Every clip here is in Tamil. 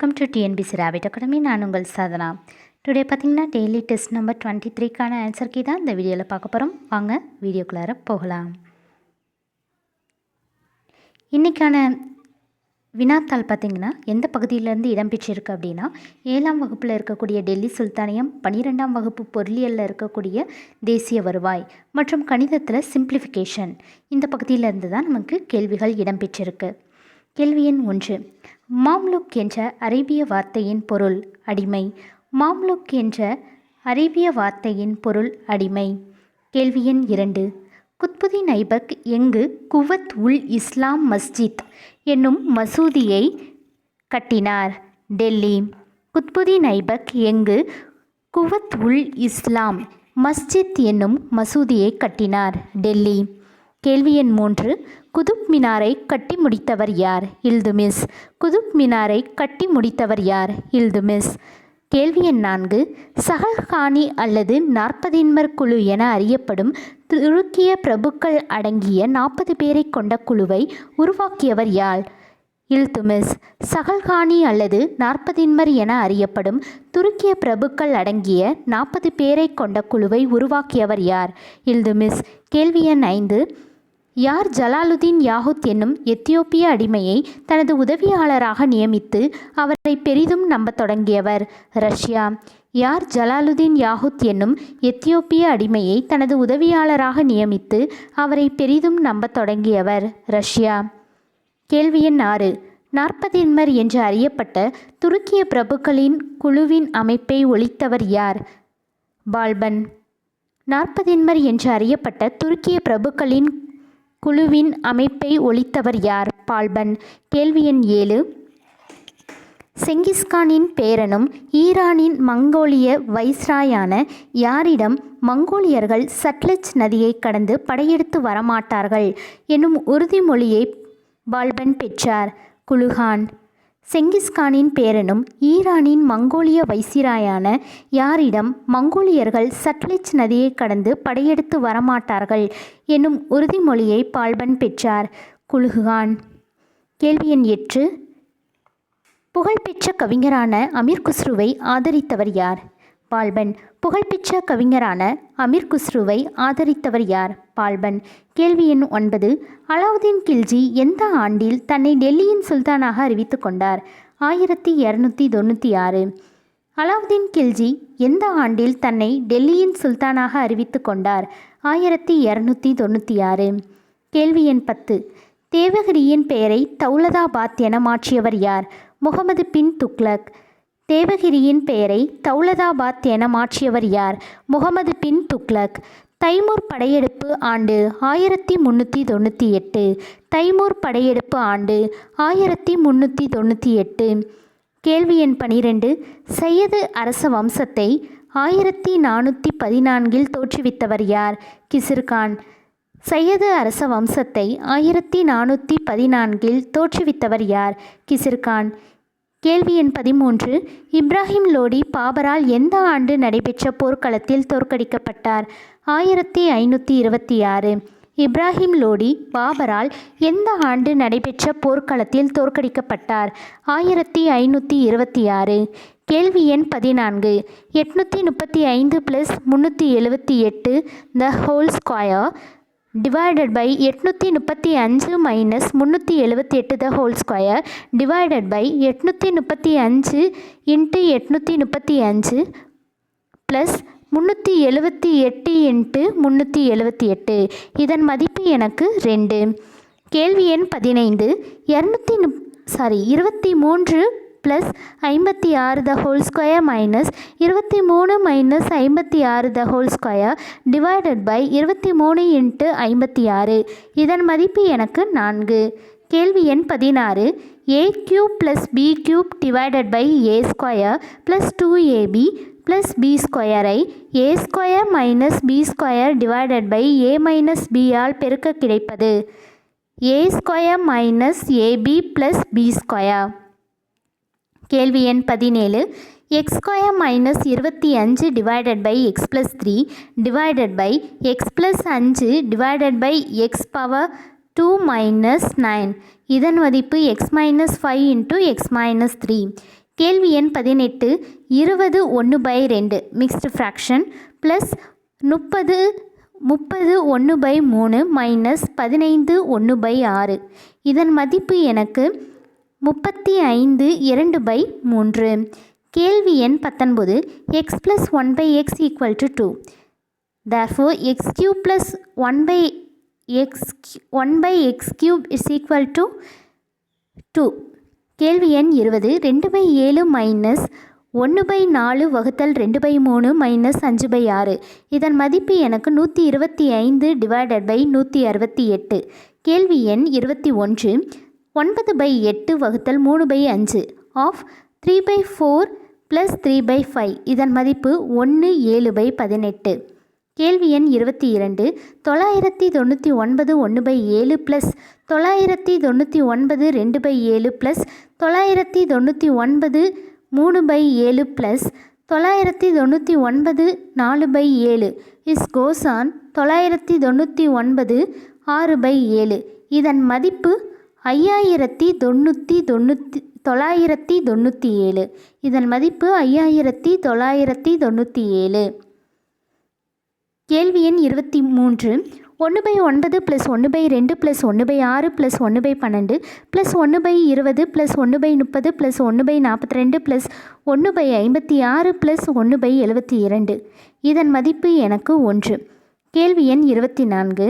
Welcome to TNPSC rapid academy நான் உங்கள் சாதனா. டுடே பார்த்தீங்கன்னா டெய்லி டெஸ்ட் நம்பர் டுவெண்ட்டி த்ரீக்கான ஆன்சர் கீ தான் இந்த வீடியோவில் பார்க்க போகிறோம் வாங்க வீடியோக்குள்ளார போகலாம். இன்றைக்கான வினாத்தாள் பார்த்தீங்கன்னா எந்த பகுதியிலேருந்து இடம்பெற்றிருக்கு அப்படின்னா ஏழாம் வகுப்பில் இருக்கக்கூடிய டெல்லி சுல்தானியம் பன்னிரெண்டாம் வகுப்பு பொருளியலில் இருக்கக்கூடிய தேசிய வருவாய் மற்றும் கணிதத்தில் சிம்பிளிஃபிகேஷன் இந்த பகுதியிலேருந்து தான் நமக்கு கேள்விகள் இடம்பெற்றிருக்கு கேள்வி எண் ஒன்று. மாம்லுக் என்ற அரேபிய வார்த்தையின் பொருள் அடிமை. மாம்லுக் என்ற அரேபிய வார்த்தையின் பொருள் அடிமை. கேள்வி எண் இரண்டு. குத்புதீன் ஐபக் எங்கு குவத் உல் இஸ்லாம் மஸ்ஜித் என்னும் மசூதியை கட்டினார். டெல்லி. குத்புதீன் ஐபக் எங்கு குவத் உல் இஸ்லாம் மஸ்ஜித் என்னும் மசூதியை கட்டினார். டெல்லி. கேள்வி எண் மூன்று. குதுப் மினாரை கட்டி முடித்தவர் யார்? இல்துமிஸ் குதுப் மினாரை கட்டி முடித்தவர் யார்? இல்துமிஸ் கேள்வி எண் நான்கு. சஹல்கானி அல்லது நாற்பதின்மர் குழு என அறியப்படும் துருக்கிய பிரபுக்கள் அடங்கிய நாற்பது பேரை கொண்ட குழுவை உருவாக்கியவர் யார்? இல்துமிஸ் சகல்கானி அல்லது நாற்பதின்மர் என அறியப்படும் துருக்கிய பிரபுக்கள் அடங்கிய நாற்பது பேரை கொண்ட குழுவை உருவாக்கியவர் யார்? இல்துமிஸ் கேள்வி எண் ஐந்து. யார் ஜலாலுதீன் யாகுத் என்னும் எத்தியோப்பிய அடிமையை தனது உதவியாளராக நியமித்து அவரை பெரிதும் நம்பத் தொடங்கியவர். ரஷ்யா. யார் ஜலாலுதீன் யாகுத் என்னும் எத்தியோப்பிய அடிமையை தனது உதவியாளராக நியமித்து அவரை பெரிதும் நம்பத் தொடங்கியவர். ரஷ்யா. கேள்வி எண் ஆறு. நாற்பதின்மர் என்று அறியப்பட்ட துருக்கிய பிரபுக்களின் குழுவின் அமைப்பை ஒழித்தவர் யார்? பால்பன். நாற்பதின்மர் என்று அறியப்பட்ட துருக்கிய பிரபுக்களின் குழுவின் அமைப்பை ஒழித்தவர் யார்? பால்பன். கேள்வி எண் ஏழு. செங்கிஸ்கானின் பேரனும் ஈரானின் மங்கோலிய வைஸ்ராயான யாரிடம் மங்கோலியர்கள் சட்லஜ் நதியை கடந்து படையெடுத்து வரமாட்டார்கள்? என்னும் உறுதிமொழியை பால்பன் பெற்றார். குலுகான் செங்கிஸ்கானின் பேரனும் ஈரானின் மங்கோலிய வைசிராயான யாரிடம் மங்கோலியர்கள் சட்லஜ் நதியை கடந்து படையெடுத்து வரமாட்டார்கள் என்னும் உறுதிமொழியை பால்பன் பெற்றார். குலுகான் கேள்வி எண் எட்டு. புகழ்பெற்ற கவிஞரான அமீர் குஸ்ருவை ஆதரித்தவர் யார்? பால்பன். புகழ்பெற்ற கவிஞரான அமீர் குஸ்ருவை ஆதரித்தவர் யார்? பால்பன். கேள்வி எண் ஒன்பது. அலாவுதீன் கில்ஜி எந்த ஆண்டில் தன்னை டெல்லியின் சுல்தானாக அறிவித்து கொண்டார்? ஆயிரத்தி இரநூத்தி தொண்ணூற்றி ஆறு. அலாவுதீன் கில்ஜி எந்த ஆண்டில் தன்னை டெல்லியின் சுல்தானாக அறிவித்து கொண்டார்? ஆயிரத்தி இரநூத்தி தொண்ணூற்றி ஆறு. கேள்வி எண் பத்து. தேவகிரியின் பெயரை தௌலதாபாத் என மாற்றியவர் யார்? முகமது பின் துக்லக் தேவகிரியின் பெயரை தௌலதாபாத் என மாற்றியவர் யார்? முகமது பின் துக்லக் தைமூர் படையெடுப்பு ஆண்டு ஆயிரத்தி முந்நூற்றி தொண்ணூற்றி எட்டு. தைமூர் படையெடுப்பு ஆண்டு ஆயிரத்தி முந்நூற்றி தொண்ணூற்றி எட்டு. கேள்வி எண் பனிரெண்டு. சையது அரச வம்சத்தை ஆயிரத்தி நானூற்றி பதினான்கில் தோற்றுவித்தவர் யார்? கிசிர்கான். சையது அரச வம்சத்தை ஆயிரத்தி நானூற்றி பதினான்கில் தோற்றுவித்தவர் யார்? கிசிர்கான். கேள்வி எண் பதிமூன்று. இப்ராஹிம் லோடி பாபரால் எந்த ஆண்டு நடைபெற்ற போர்க்களத்தில் தோற்கடிக்கப்பட்டார்? ஆயிரத்தி ஐநூற்றி இருபத்தி ஆறு இப்ராஹிம் லோடி பாபரால் எந்த ஆண்டு நடைபெற்ற போர்க்களத்தில் தோற்கடிக்கப்பட்டார்? ஆயிரத்தி ஐநூற்றி இருபத்தி ஆறு கேள்வி எண் பதினான்கு. எட்நூற்றி முப்பத்தி ஐந்து ப்ளஸ் முந்நூற்றி எழுபத்தி எட்டு the whole square divided by எட்நூற்றி முப்பத்தி அஞ்சு மைனஸ் முந்நூற்றி எழுபத்தி எட்டு the whole square divided by எட்நூற்றி முப்பத்தி அஞ்சு இன்ட்டு எட்நூற்றி முப்பத்தி அஞ்சு ப்ளஸ் முந்நூற்றி எழுபத்தி எட்டு இன்ட்டு முந்நூற்றி எழுபத்தி எட்டு. இதன் மதிப்பு எனக்கு ரெண்டு. கேள்வி எண் பதினைந்து. இரநூத்தி முப் சாரி இருபத்தி மூன்று ப்ளஸ் ஐம்பத்தி ஆறு த ஹோல் ஸ்கொயர் மைனஸ் இருபத்தி மூணு மைனஸ் ஐம்பத்தி ஆறு the whole square divided by இருபத்தி மூணு இன்ட்டு ஐம்பத்தி ஆறு. இதன் மதிப்பு எனக்கு நான்கு. கேள்வி எண் பதினாறு. A cube plus B cube divided by A square plus two AB plus B ஸ்கொயரை A square minus B square divided by A minus பியால் பெருக்க கிடைப்பது. A square minus AB plus B square கேள்வி எண் பதினேழு. எக்ஸ் ஸ்கொயர் மைனஸ் இருபத்தி அஞ்சு divided by X plus three divided by X plus அஞ்சு divided by X power two minus nine இதன் மதிப்பு X minus five into X minus three கேள்வி எண் பதினெட்டு இருபது ஒன்று பை ரெண்டு மிக்ஸ்டு ஃப்ராக்ஷன் ப்ளஸ் முப்பது முப்பது ஒன்று பை மூணு மைனஸ் பதினைந்து ஒன்று பை ஆறு. இதன் மதிப்பு எனக்கு முப்பத்தி ஐந்து இரண்டு பை மூன்று. கேள்வி எண் பத்தொன்பது. X plus one by X equal to two therefore X cube plus 1 by x 1 by x cube is equal to 2 கேள்வி எண் இருபது. ரெண்டு பை ஏழு மைனஸ் ஒன்று பை நாலு வகுத்தல் ரெண்டு பை மூணு மைனஸ் அஞ்சு பை ஆறு. இதன் மதிப்பு எனக்கு நூற்றி இருபத்தி ஐந்து டிவைடட் பை நூற்றி அறுபத்தி எட்டு. கேள்வி எண் இருபத்தி ஒன்று. ஒன்பது பை எட்டு வகுத்தல் மூணு பை அஞ்சு of three by four plus three by five இதன் மதிப்பு ஒன்று ஏழு பை பதினெட்டு. கேள்வி எண் இருபத்தி இரண்டு. தொள்ளாயிரத்தி தொண்ணூற்றி ஒன்பது ஒன்று பை ஏழு ப்ளஸ் தொள்ளாயிரத்தி தொண்ணூற்றி ஒன்பது ரெண்டு பை ஏழு ப்ளஸ் தொள்ளாயிரத்தி தொண்ணூற்றி ஒன்பது மூணு பை ஏழு ப்ளஸ் தொள்ளாயிரத்தி தொண்ணூற்றி ஒன்பது நாலு பை ஏழு. இஸ் கோசான் தொள்ளாயிரத்தி தொண்ணூற்றி ஒன்பது ஆறு பை ஏழு. இதன் மதிப்பு ஐயாயிரத்தி தொண்ணூற்றி தொண்ணூற்றி தொள்ளாயிரத்தி தொண்ணூற்றி ஏழு. இதன் மதிப்பு ஐயாயிரத்தி தொள்ளாயிரத்தி தொண்ணூற்றி ஏழு. கேள்வி எண் இருபத்தி மூன்று. ஒன்று பை ஒன்பது ப்ளஸ் ஒன்று பை ரெண்டு ப்ளஸ் ஒன்று பை ஆறு ப்ளஸ் ஒன்று பை பன்னெண்டு ப்ளஸ் ஒன்று பை இருபது ப்ளஸ் ஒன்று பை முப்பது ப்ளஸ் ஒன்று பை நாற்பத்தி ரெண்டு ப்ளஸ் ஒன்று பை ஐம்பத்தி ஆறு ப்ளஸ் ஒன்று பை எழுபத்தி இரண்டு. இதன் மதிப்பு எனக்கு ஒன்று. கேள்வி எண் இருபத்தி நான்கு.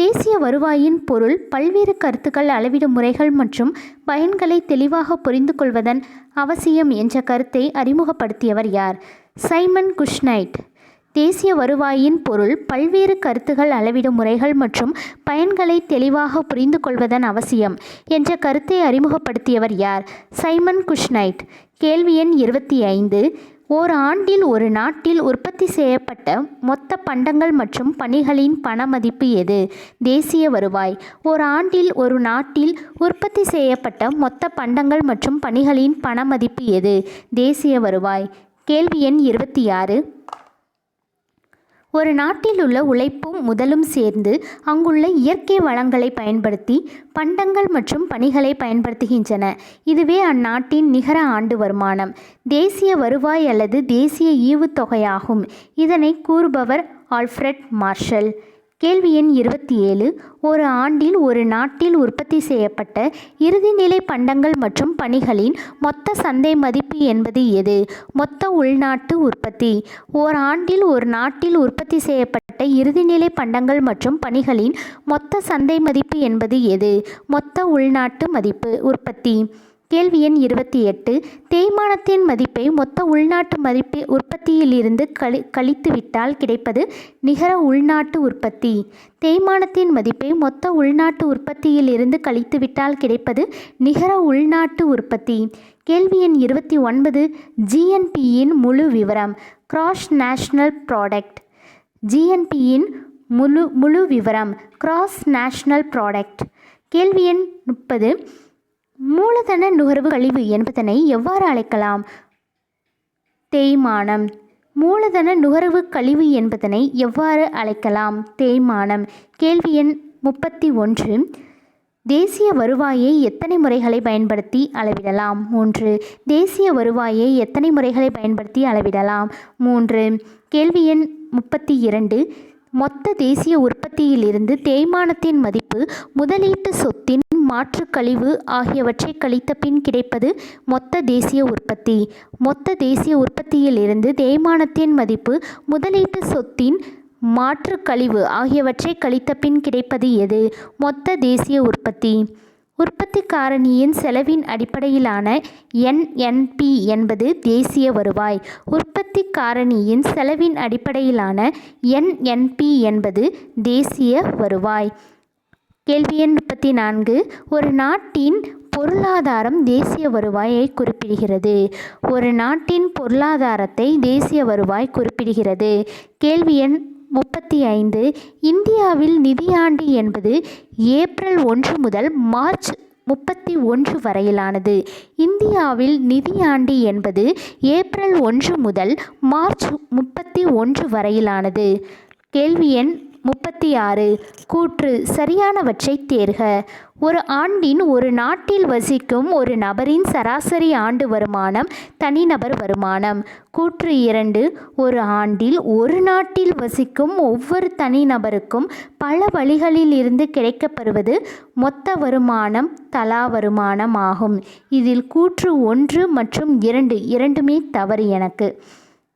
தேசிய வருவாயின் பொருள் பல்வேறு கருத்துக்கள் அளவிடும் முறைகள் மற்றும் பயன்களை தெளிவாக புரிந்து கொள்வதன் அவசியம் என்ற கருத்தை அறிமுகப்படுத்தியவர் யார்? Simon Kuznets. தேசிய வருவாயின் பொருள் பல்வேறு கருத்துகள் அளவிடும் முறைகள் மற்றும் பயன்களை தெளிவாக புரிந்து கொள்வதன் அவசியம் என்ற கருத்தை அறிமுகப்படுத்தியவர் யார்? Simon Kuznets. கேள்வி எண் இருபத்தி ஐந்து. ஓர் ஆண்டில் ஒரு நாட்டில் உற்பத்தி செய்யப்பட்ட மொத்த பண்டங்கள் மற்றும் பணிகளின் பண மதிப்பு எது? தேசிய வருவாய். ஓர் ஆண்டில் ஒரு நாட்டில் உற்பத்தி செய்யப்பட்ட மொத்த பண்டங்கள் மற்றும் பணிகளின் பண மதிப்பு எது? தேசிய வருவாய். கேள்வி எண் இருபத்தி ஆறு. ஒரு நாட்டில் உள்ள உழைப்பும் முதலும் சேர்ந்து அங்குள்ள இயற்கை வளங்களை பயன்படுத்தி பண்டங்கள் மற்றும் பணிகளை பயன்படுத்துகின்றன. இதுவே அந்நாட்டின் நிகர ஆண்டு வருமானம். தேசிய வருவாய் அல்லது தேசிய ஈவுத்தொகையாகும். இதனை கூறுபவர் ஆல்ஃப்ரெட் மார்ஷல். கேள்வி எண் இருபத்தி ஏழு. ஒரு ஆண்டில் ஒரு நாட்டில் உற்பத்தி செய்யப்பட்ட இறுதிநிலை பண்டங்கள் மற்றும் பணிகளின் மொத்த சந்தை மதிப்பு என்பது எது? மொத்த உள்நாட்டு உற்பத்தி. ஓர் ஆண்டில் ஒரு நாட்டில் உற்பத்தி செய்யப்பட்ட இறுதிநிலை பண்டங்கள் மற்றும் பணிகளின் மொத்த சந்தை மதிப்பு என்பது எது? மொத்த உள்நாட்டு மதிப்பு உற்பத்தி. கேள்வி எண் இருபத்தி எட்டு. தேய்மானத்தின் மதிப்பை மொத்த உள்நாட்டு மதிப்பை உற்பத்தியிலிருந்து கழி கழித்துவிட்டால் கிடைப்பது நிகர உள்நாட்டு உற்பத்தி. தேய்மானத்தின் மதிப்பை மொத்த உள்நாட்டு உற்பத்தியிலிருந்து கழித்துவிட்டால் கிடைப்பது நிகர உள்நாட்டு உற்பத்தி. கேள்வி எண் இருபத்தி ஒன்பது. ஜிஎன்பியின் முழு விவரம். கிராஸ் நேஷ்னல் ப்ராடக்ட் ஜிஎன்பியின் முழு முழு விவரம். கிராஸ் நேஷ்னல் ப்ராடக்ட் கேள்வி எண் முப்பது. மூலதன நுகர்வு கழிவு என்பதனை எவ்வாறு அழைக்கலாம்? தேய்மானம். மூலதன நுகர்வு கழிவு என்பதனை எவ்வாறு அழைக்கலாம்? தேய்மானம். கேள்வி எண் முப்பத்தி ஒன்று. தேசிய வருவாயை எத்தனை முறைகளை பயன்படுத்தி அளவிடலாம்? மூன்று. தேசிய வருவாயை எத்தனை முறைகளை பயன்படுத்தி அளவிடலாம்? மூன்று. கேள்வி எண் முப்பத்தி இரண்டு. மொத்த தேசிய உற்பத்தியிலிருந்து தேய்மானத்தின் மதிப்பு முதலீட்டு சொத்தின் மாற்று கழிவு ஆகியவற்றை கழித்த பின் கிடைப்பது மொத்த தேசிய உற்பத்தி. மொத்த தேசிய உற்பத்தியிலிருந்து தேய்மானத்தின் மதிப்பு முதலீட்டு சொத்தின் மாற்று கழிவு ஆகியவற்றை கழித்த பின் கிடைப்பது எது? மொத்த தேசிய உற்பத்தி. உற்பத்தி காரணியின் செலவின் அடிப்படையிலான என்என்பி என்பது தேசிய வருவாய். உற்பத்தி காரணியின் செலவின் அடிப்படையிலான என்என்பி என்பது தேசிய வருவாய். கேள்வி எண் முப்பத்தி நான்கு. ஒரு நாட்டின் பொருளாதாரம் தேசிய வருவாயை குறிப்பிடுகிறது. ஒரு நாட்டின் பொருளாதாரத்தை தேசிய வருவாய் குறிப்பிடுகிறது. கேள்வி எண் முப்பத்தி ஐந்து இந்தியாவில் நிதியாண்டு என்பது ஏப்ரல் ஒன்று முதல் மார்ச் முப்பத்தி ஒன்று வரையிலானது. இந்தியாவில் நிதியாண்டு என்பது ஏப்ரல் ஒன்று முதல் மார்ச் முப்பத்தி ஒன்று வரையிலானது. கேள்வி எண் முப்பத்தி ஆறு கூற்று சரியானவற்றை தேர்க. ஒரு ஆண்டின் ஒரு நாட்டில் வசிக்கும் ஒரு நபரின் சராசரி ஆண்டு வருமானம் தனிநபர் வருமானம். கூற்று இரண்டு. ஒரு ஆண்டில் ஒரு நாட்டில் வசிக்கும் ஒவ்வொரு தனிநபருக்கும் பல வழிகளில் இருந்து கிடைக்கப்பெறுவது மொத்த வருமானம் தலா வருமானம் ஆகும் இதில் கூற்று ஒன்று மற்றும் இரண்டு இரண்டுமே தவறு எனக்கு.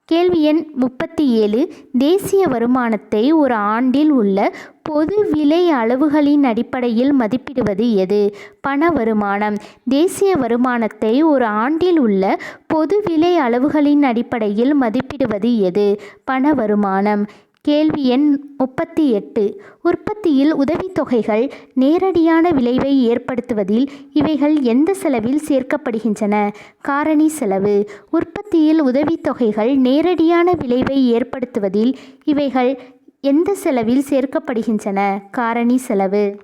கேள்வி எண் முப்பத்தி ஏழு. தேசிய வருமானத்தை ஒரு ஆண்டில் உள்ள பொது விலை அளவுகளின் அடிப்படையில் மதிப்பிடுவது எது? பண வருமானம். தேசிய வருமானத்தை ஒரு ஆண்டில் உள்ள பொது விலை அளவுகளின் அடிப்படையில் மதிப்பிடுவது எது? பண வருமானம். கேள்வி எண் முப்பத்தி எட்டு. உற்பத்தியில் உதவித்தொகைகள் நேரடியான விளைவை ஏற்படுத்துவதில் இவைகள் எந்த செலவில் சேர்க்கப்படுகின்றன? காரணி செலவு. உற்பத்தியில் உதவித்தொகைகள் நேரடியான விளைவை ஏற்படுத்துவதில் இவைகள் எந்த செலவில் சேர்க்கப்படுகின்றன? காரணி செலவு.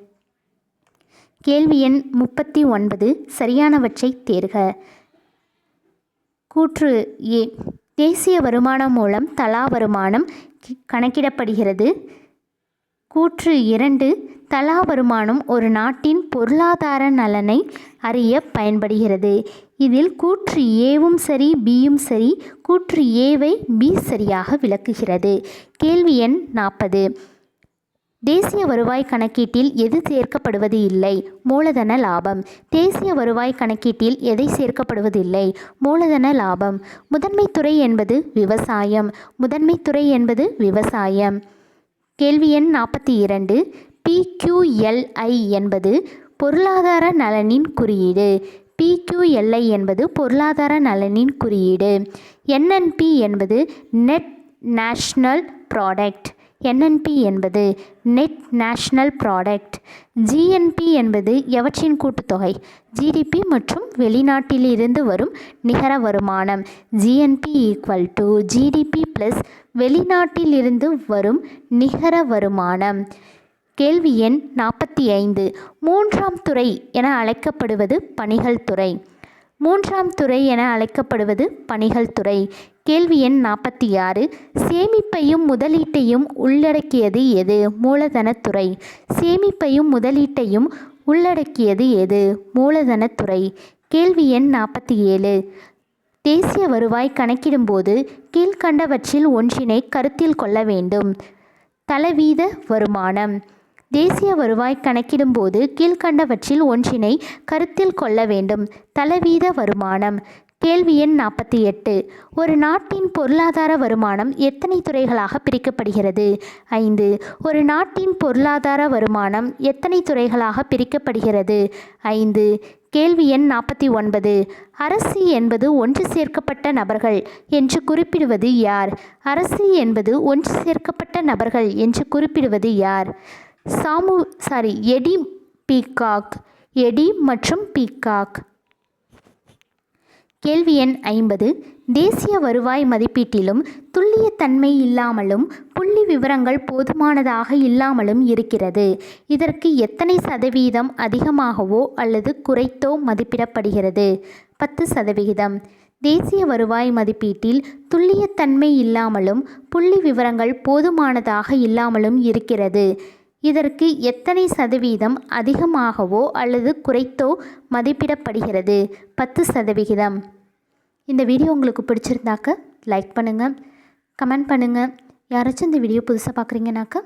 கேள்வி எண் முப்பத்தி ஒன்பது. சரியானவற்றை தேர்க. கூற்று ஏ. தேசிய வருமானம் மூலம் தலா வருமானம் கணக்கிடப்படுகிறது. கூற்று இரண்டு தலா வருமானம் ஒரு நாட்டின் பொருளாதார நலனை அறிய பயன்படுகிறது. இதில் கூற்று ஏவும் சரி பியும் சரி கூற்று ஏவை பி சரியாக விளக்குகிறது. கேள்வி எண் நாற்பது தேசிய வருவாய் கணக்கீட்டில் எது சேர்க்கப்படுவது இல்லை? மூலதன லாபம். தேசிய வருவாய் கணக்கீட்டில் எதை சேர்க்கப்படுவதில்லை? மூலதன லாபம். முதன்மைத்துறை என்பது விவசாயம். முதன்மைத்துறை என்பது விவசாயம். கேள்வி எண் நாற்பத்தி இரண்டு. பிக்யூஎல்ஐ என்பது பொருளாதார நலனின் குறியீடு. பிக்யூஎல்ஐ என்பது பொருளாதார நலனின் குறியீடு. என்என்பி என்பது நெட் நேஷ்னல் ப்ராடக்ட். என்என்பி என்பது நெட் நேஷ்னல் ப்ராடக்ட் ஜிஎன்பி என்பது எவற்றின் கூட்டுத்தொகை? ஜிடிபி மற்றும் வெளிநாட்டிலிருந்து வரும் நிகர வருமானம். GNP equal to GDP plus வெளிநாட்டிலிருந்து வரும் நிகர வருமானம். கேள்வி எண் நாற்பத்தி ஐந்து. மூன்றாம் துறை என அழைக்கப்படுவது பணிகள் துறை. மூன்றாம் துறை என அழைக்கப்படுவது பணிகள் துறை. கேள்வி எண் நாற்பத்தி ஆறு. சேமிப்பையும் முதலீட்டையும் உள்ளடக்கியது எது? மூலதனத்துறை சேமிப்பையும் முதலீட்டையும் உள்ளடக்கியது எது? மூலதனத்துறை கேள்வி எண் நாற்பத்தி ஏழு. தேசிய வருவாய் கணக்கிடும்போது கீழ்க்கண்டவற்றில் ஒன்றினை கருத்தில் கொள்ள வேண்டும். தலவீத வருமானம். தேசிய வருவாய் கணக்கிடும்போது கீழ்க்கண்டவற்றில் ஒன்றினை கருத்தில் கொள்ள வேண்டும். தலவீத வருமானம். கேள்வி எண் நாற்பத்தி எட்டு. ஒரு நாட்டின் பொருளாதார வருமானம் எத்தனை துறைகளாக பிரிக்கப்படுகிறது? ஐந்து. ஒரு நாட்டின் பொருளாதார வருமானம் எத்தனை துறைகளாக பிரிக்கப்படுகிறது? ஐந்து. கேள்வி எண் நாற்பத்தி ஒன்பது. அரசு என்பது ஒன்று சேர்க்கப்பட்ட நபர்கள் என்று குறிப்பிடுவது யார்? அரசு என்பது ஒன்று சேர்க்கப்பட்ட நபர்கள் என்று குறிப்பிடுவது யார்? சாமு சாரி எடி பீகாக் எடி மற்றும் பீகாக். கேள்வி எண் ஐம்பது. தேசிய வருவாய் மதிப்பீட்டிலும் துல்லியத்தன்மை இல்லாமலும் புள்ளி விவரங்கள் போதுமானதாக இல்லாமலும் இருக்கிறது. இதற்கு எத்தனை சதவீதம் அதிகமாகவோ அல்லது குறைத்தோ மதிப்பிடப்படுகிறது? பத்து சதவிகிதம். தேசிய வருவாய் மதிப்பீட்டில் துல்லியத்தன்மை இல்லாமலும் புள்ளி விவரங்கள் போதுமானதாக இல்லாமலும் இருக்கிறது. இதற்கு எத்தனை சதவீதம் அதிகமாகவோ அல்லது குறைத்தோ மதிப்பிடப்படுகிறது? பத்து சதவிகிதம். இந்த வீடியோ உங்களுக்கு பிடிச்சிருந்தாக்க லைக் பண்ணுங்கள் கமெண்ட் பண்ணுங்கள் யாராச்சும் இந்த வீடியோ புதுசாக பார்க்குறீங்கனாக்கா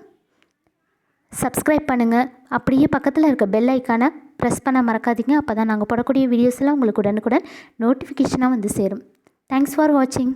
சப்ஸ்கிரைப் பண்ணுங்கள் அப்படியே பக்கத்தில் இருக்க பெல் ஐக்கானை ப்ரெஸ் பண்ண மறக்காதீங்க. அப்போ தான் நாங்கள் போடக்கூடிய வீடியோஸ்லாம் உங்களுக்கு உடனுக்குடன் நோட்டிஃபிகேஷனாக வந்து சேரும். தேங்க்ஸ் ஃபார் வாட்சிங்